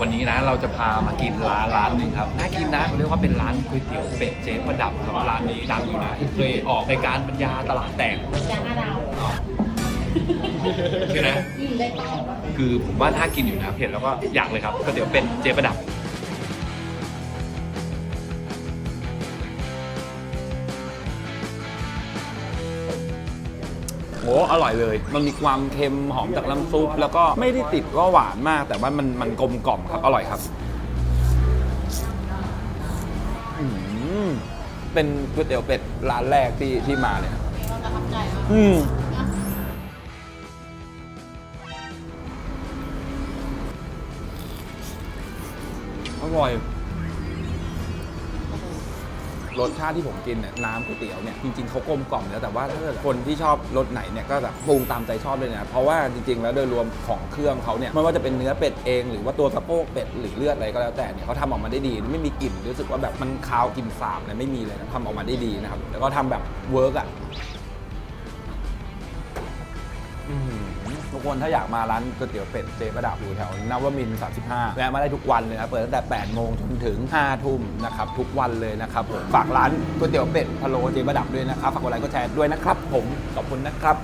วันนี้นะเราจะพามากินร้านร้านหนึ่งครับน่ากินนะเขาเรียกว่าเป็นร้านก๋วยเตี๋ยวเป็ดเจ๊ประดับครับร้านนี้ดังอยู่นะเคยออกในการบรรยายตลาดแตกจานห้าดาวใช่ไหมอืมได้ต้องคือผมว่าน่ากินอยู่นะเห็นแล้วก็อยากเลยครับก๋วยเตี๋ยวเป็ดเจ๊ประดับ โอ้อร่อยเลย มันมีความเค็มหอมจากน้ำซุป แล้วก็ไม่ได้ติดว่าหวานมาก แต่ว่ามันมันกลมกล่อมครับ อร่อยครับอืมเป็นก๋วยเตี๋ยวเป็ดร้านแรกที่ที่มาเลยครับเราประทับใจมากอืมอร่อย รสชาติที่ผมกินเนี่ยน้ำก๋วยเตี๋ยวเนี่ยจริงๆเขากลมกล่อมแล้วแต่ว่าถ้าเกิดคนที่ชอบรสไหนเนี่ยก็แบบปรุงตามใจชอบเลยนะเพราะว่าจริงๆ แล้วโดยรวมของเครื่องเขาเนี่ยไม่ว่าจะเป็นเนื้อเป็ดเอง หรือว่าตัวสะโพกเป็ดหรือเลือดอะไรก็แล้วแต่เนี่ยเขาทำออกมาได้ดี ไม่มีกลิ่นรู้สึกว่าแบบมันคาวกลิ่นสาบอะไรไม่มีเลยนะทำออกมาได้ดีนะครับแล้วก็ทำแบบเวิร์กอะอืม ทุกคนถ้าอยากมาร้านก๋วยเตี๋ยวเป็ดเจประดับอยู่แถวนวมินทร์35แวะมาได้ทุกวันเลยนะเปิดตั้งแต่ 8 โมงจนถึง 5 ทุ่มนะครับทุกวันเลยนะครับผมฝากร้านก๋วยเตี๋ยวเป็ดพะโล้เจประดับด้วยนะครับฝากกดไลค์กดแชร์ด้วยนะครับผมขอบคุณนะครับ